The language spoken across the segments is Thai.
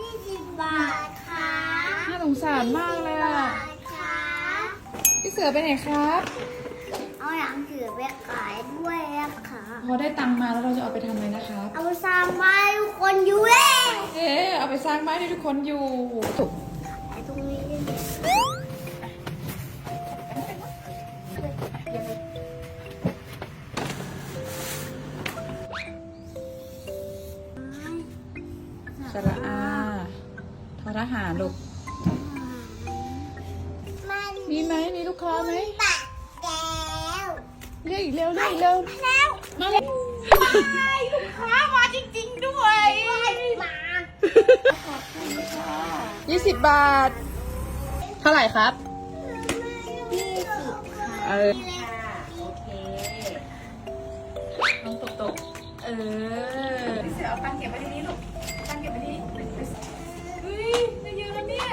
ยี่สิบบาทค่ะน่าสงสารมากเลยอะบาทค่ะพี่เสือไปไหนครับเอาหนังสือไปขายด้วยนะคะพอได้ตังค์มาแล้วเราจะเอาไปทำอะไรนะครับ เอาไปสร้างบ้านทุกคนอยู่เองเอ๊ะเอาไปสร้างบ้านให้ทุกคนอยู่ถูกขายตรงนี้ได้ไหมสระอา ทอทหารลูกมันมีไหมมีลูกค้าไหมปากแก้วเรียกอีกเร็วเรียกอีกเร็วแล้วมาเลยลูกค้ามาจริง ๆ ด้วยมายี่สิบบาท เท่าไหร่ครับยี่สิบค่ะเออโอเคลองตกตกๆเออพี่เสือเอาตังค์เก็บไว้ที่นี้ลูกตังค์เก็บไว้ที่นี่เฮ้ยได้เยอะแล้วเนี่ย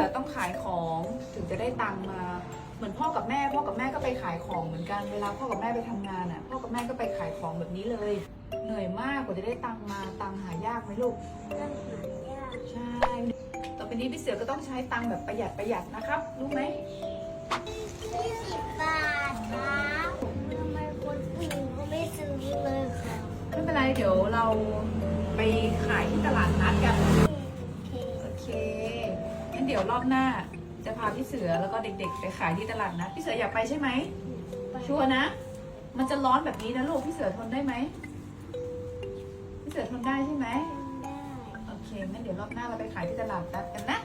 พี่เสือต้องขายของถึงจะได้ตังค์มา เหมือนพ่อกับแม่ พ่อกับแม่ก็ไปขายของเหมือนกันเวลาพ่อกับแม่ไปทำงานอะ พ่อกับแม่ก็ไปขายของแบบนี้เลย เหนื่อยมากกว่าจะได้ตังค์มาตังค์หายากไหมลูกเรื่องหายากใช่ต่อไปนี้พี่เสือก็ต้องใช้ตังค์แบบประหยัดประหยัดนะครับรู้ไหมยี่สิบบาทครับทำไมคนอื่นก็ไม่ซื้อเลยค่ะไม่เป็นไรเดี๋ยวเราไปขายที่ตลาดนัดกันโอเคงั้นเดี๋ยวรอบหน้า จะพาพี่เสือแล้วก็เด็กๆ ไปขายที่ตลาดนัดพี่เสืออยากไปใช่ไหม ชัวร์นะ มันจะร้อนแบบนี้นะลูกพี่เสือทนได้ไหมพี่เสือทนได้ใช่ไหมได้โอเคงั้นเดี๋ยวรอบหน้าเราไปขายที่ตลาดนัดกันนะ